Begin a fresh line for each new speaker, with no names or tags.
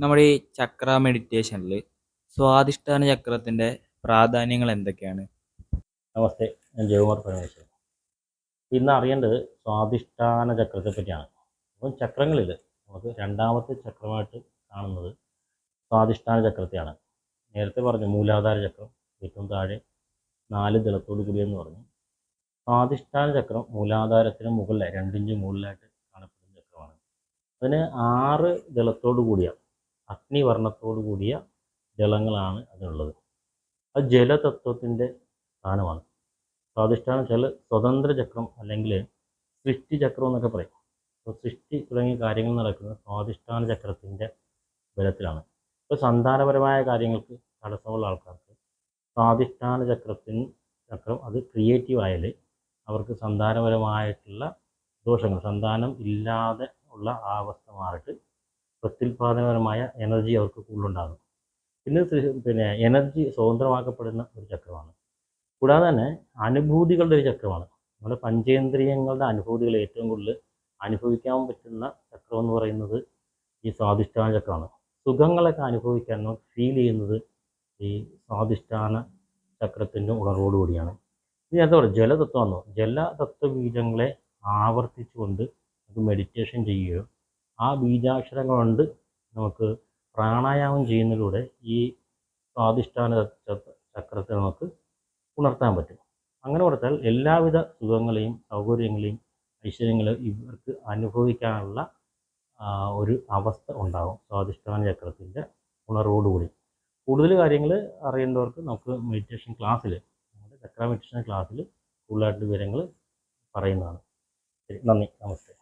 നമ്മുടെ ഈ ചക്ര മെഡിറ്റേഷനിൽ സ്വാധിഷ്ഠാന ചക്രത്തിന്റെ പ്രാധാന്യങ്ങൾ എന്തൊക്കെയാണ്?
നമസ്തേ ഞാൻ ജയകുമാർ പരമേശ്വരൻ. ഇന്ന് അറിയേണ്ടത് സ്വാധിഷ്ഠാന ചക്രത്തെ പറ്റിയാണ്. അപ്പം ചക്രങ്ങളിൽ നമുക്ക് രണ്ടാമത്തെ ചക്രമായിട്ട് കാണുന്നത് സ്വാധിഷ്ഠാന ചക്രത്തെയാണ്. നേരത്തെ പറഞ്ഞു മൂലാധാര ചക്രം ഏറ്റവും താഴെ നാല് ദളത്തോട് കൂടിയെന്ന് പറഞ്ഞു. സ്വാധിഷ്ഠാന ചക്രം മൂലാധാരത്തിന് മുകളിലെ രണ്ടിഞ്ച് മുകളിലായിട്ട് കാണപ്പെടുന്ന ചക്രമാണ്. അതിന് ആറ് ദളത്തോട് കൂടിയ അഗ്നിവർണത്തോടു കൂടിയ ജലങ്ങളാണ് അതിനുള്ളത്. അത് ജലതത്വത്തിന്റെ സ്ഥാനമാണ്. സ്വാധിഷ്ഠാനം വെച്ചാൽ സ്വതന്ത്ര ചക്രം അല്ലെങ്കിൽ സൃഷ്ടി ചക്രം എന്നൊക്കെ പറയും. അപ്പോൾ സൃഷ്ടി തുടങ്ങിയ കാര്യങ്ങൾ നടക്കുന്നത് സ്വാധിഷ്ഠാന ചക്രത്തിന്റെ ബലത്തിലാണ്. ഇപ്പോൾ സന്താനപരമായ കാര്യങ്ങൾക്ക് തടസ്സമുള്ള ആൾക്കാർക്ക് സ്വാധിഷ്ഠാന ചക്രത്തിന് ചക്രം അത് ക്രിയേറ്റീവ് ആയാൽ അവർക്ക് സന്താനപരമായിട്ടുള്ള ദോഷങ്ങൾ സന്താനം ഇല്ലാതെ ഉള്ള ആ അവസ്ഥ മാറിയിട്ട് പ്രത്യുൽപാദനപരമായ എനർജി അവർക്ക് കൂടുതലുണ്ടാകും. പിന്നെ പിന്നെ എനർജി സ്വതന്ത്രമാക്കപ്പെടുന്ന ഒരു ചക്രമാണ്. കൂടാതെ തന്നെ അനുഭൂതികളുടെ ഒരു ചക്രമാണ്. നമ്മുടെ പഞ്ചേന്ദ്രിയങ്ങളുടെ അനുഭൂതികൾ ഏറ്റവും കൂടുതൽ അനുഭവിക്കാൻ പറ്റുന്ന ചക്രം എന്ന് പറയുന്നത് ഈ സ്വാധിഷ്ഠാന ചക്രമാണ്. സുഖങ്ങളൊക്കെ അനുഭവിക്കാൻ നമുക്ക് ഫീൽ ചെയ്യുന്നത് ഈ സ്വാധിഷ്ഠാന ചക്രത്തിന്റെ ഉണർവോടുകൂടിയാണ് ഇനി എന്താ പറയുക ജലതത്വം എന്നോ ജലതത്വ ബീജങ്ങളെ ആവർത്തിച്ചുകൊണ്ട് നമുക്ക് മെഡിറ്റേഷൻ ചെയ്യുകയോ ആ ബീജാക്ഷരങ്ങൾ കൊണ്ട് നമുക്ക് പ്രാണായാമം ചെയ്യുന്നതിലൂടെ ഈ സ്വാധിഷ്ഠാന ചക്രത്തെ നമുക്ക് ഉണർത്താൻ പറ്റും. അങ്ങനെ കൊടുത്താൽ എല്ലാവിധ സുഖങ്ങളെയും സൗകര്യങ്ങളെയും ഐശ്വര്യങ്ങളെയും ഇവർക്ക് അനുഭവിക്കാനുള്ള ഒരു അവസ്ഥ ഉണ്ടാകും സ്വാധിഷ്ഠാന ചക്രത്തിന്റെ ഉണർവോടുകൂടി. കൂടുതൽ കാര്യങ്ങൾ അറിയേണ്ടവർക്ക് നമുക്ക് മെഡിറ്റേഷൻ ക്ലാസ്സിൽ നമ്മുടെ ചക്ര മെഡിറ്റേഷൻ ക്ലാസ്സിൽ കൂടുതലായിട്ട് വിവരങ്ങൾ പറയുന്നതാണ്. ശരി നന്ദി. നമസ്തേ.